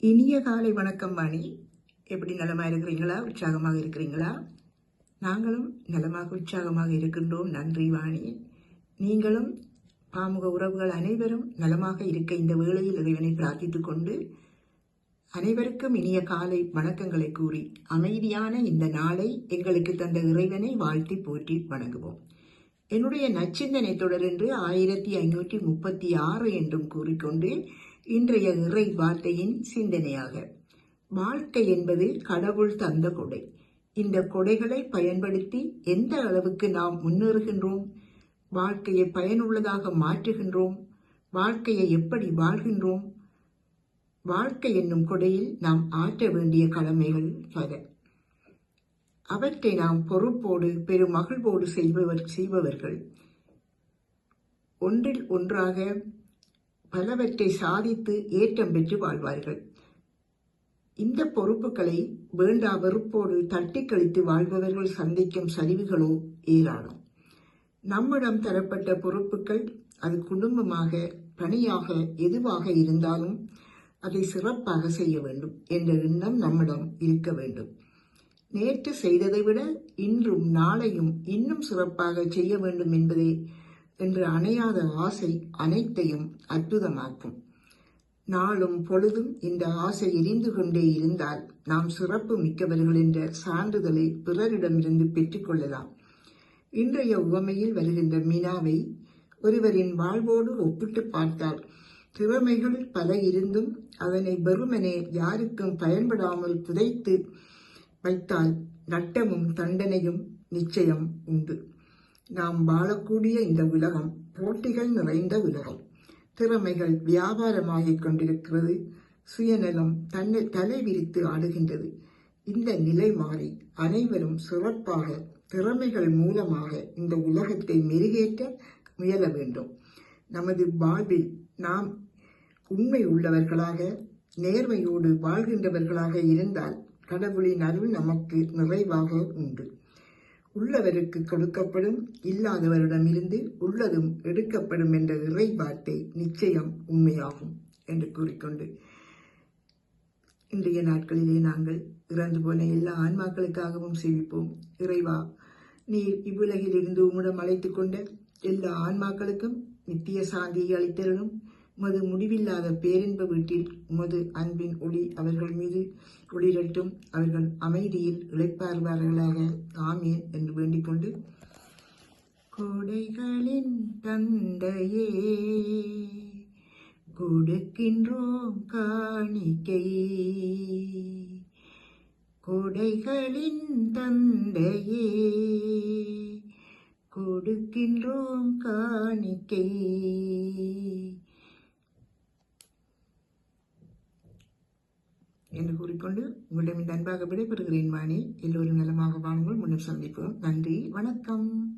இனிய காலை வணக்கம் வாணி. எப்படி நலமாக இருக்கிறீங்களா? உற்சாகமாக இருக்கிறீங்களா? நாங்களும் நலமாக உற்சாகமாக இருக்கின்றோம். நன்றி வாணி. நீங்களும் பாமுக உறவுகள் அனைவரும் நலமாக இருக்க இந்த வேளையில் இறைவனை பிரார்த்தித்து கொண்டு அனைவருக்கும் இனிய காலை வணக்கங்களை கூறி அமைதியான இந்த நாளை எங்களுக்கு தந்த இறைவனை வாழ்த்தி போற்றி வணங்குவோம். என்னுடைய நச்சிந்தனை தொடர் என்று ஆயிரத்தி ஐநூற்றி முப்பத்தி ஆறு என்றும் கூறிக்கொண்டு இன்றைய இறை வார்த்தையின் சிந்தனையாக. வாழ்க்கை என்பது கடவுள் தந்த கொடை. இந்த கொடைகளை பயன்படுத்தி எந்த அளவுக்கு நாம் முன்னேறுகின்றோம்? வாழ்க்கையை பயனுள்ளதாக மாற்றுகின்றோம்? வாழ்க்கையை எப்படி வாழ்கின்றோம்? வாழ்க்கை என்னும் கொடையில் நாம் ஆற்ற வேண்டிய கடமைகள் பல. அவற்றை நாம் பொறுப்போடு பெரும் மகிழ்வோடு செய்பவர் செய்பவர்கள். ஒன்றில் ஒன்றாக பலவற்றை சாதித்து ஏற்றம் பெற்று வாழ்வார்கள். இந்த பொறுப்புகளை வேண்டா வெறுப்போடு தட்டி கழித்து வாழ்பவர்கள் சந்திக்கும் சரிவுகளோ ஏராளம். நம்மிடம் தரப்பட்ட பொறுப்புகள் அது குடும்பமாக பணியாக எதுவாக இருந்தாலும் அதை சிறப்பாக செய்ய வேண்டும் என்ற எண்ணம் நம்மிடம் இருக்க வேண்டும். நேற்று செய்ததை விட இன்றும் நாளையும் இன்னும் சிறப்பாக செய்ய வேண்டும் என்பதே என்று அணையாத ஆசை அனைத்தையும் அற்புதமாக்கும். நாளும் பொழுதும் இந்த ஆசை எரிந்து கொண்டே இருந்தால் நாம் சிறப்பு மிக்கவர்கள் என்ற சான்றிதழை பிறரிடமிருந்து பெற்றுக்கொள்ளலாம் இன்றைய உவமையில் வருகின்ற மீனாவை ஒருவரின் வாழ்வோடு ஒப்பிட்டு பார்த்தால் திறமைகள் பல இருந்தும் அதனை வெறுமனே யாருக்கும் பயன்படாமல் புதைத்து வைத்தால் நட்டமும் தண்டனையும் நிச்சயம் உண்டு. நாம் வாழக்கூடிய இந்த உலகம் போட்டிகள் நிறைந்த உலகம். திறமைகள் வியாபாரமாகிக் கொண்டிருக்கிறது. சுயநலம் தன்னை தலை விரித்து ஆடுகின்றது. இந்த நிலை மாறி அனைவரும் சிறப்பாக திறமைகள் மூலமாக இந்த உலகத்தை மெருகேற்ற முயல வேண்டும். நமது வாழ்வில் நாம் உண்மை உள்ளவர்களாக நேர்மையோடு வாழ்கின்றவர்களாக இருந்தால் கடவுளின் அருள் நமக்கு நிறைவாக உண்டு. உள்ளவருக்கு கொடுக்கப்படும் இல்லாதவரிடமிருந்து உள்ளதும் எடுக்கப்படும் என்ற இறைபாட்டை நிச்சயம் உண்மையாகும் என்று கூறிக்கொண்டு இன்றைய நாட்களிலே நாங்கள் இறந்து போன எல்லா ஆன்மாக்களுக்காகவும் சேவிப்போம். இறைவா நீர் இவ்வுலகில் இருந்து உம்மிடம் அழைத்து கொண்ட எல்லா ஆன்மாக்களுக்கும் நித்திய சாந்தியை அளித்தரணும் உமது முடிவில்லாத பேரின்ப வீட்டில் உமது அன்பின் ஒளி அவர்கள் மீது ஒளிரட்டும். அவர்கள் அமைதியில் இழைப்பார்வார்களாக ஆமேன் என்று வேண்டிக் கொண்டு தந்தையே கொடுக்கின்றோம் காணிக்கை. கொடைகளின் தந்தையே கொடுக்கின்றோம் காணிக்கை. என்று கூறிக்கொண்டு உங்களிடம் இந்த அன்பாக விடைபெறுகிறேன் வாணி எல்லோரும் நலமாக வாழுங்கள். முன்னர் சந்திப்போம். நன்றி. வணக்கம்.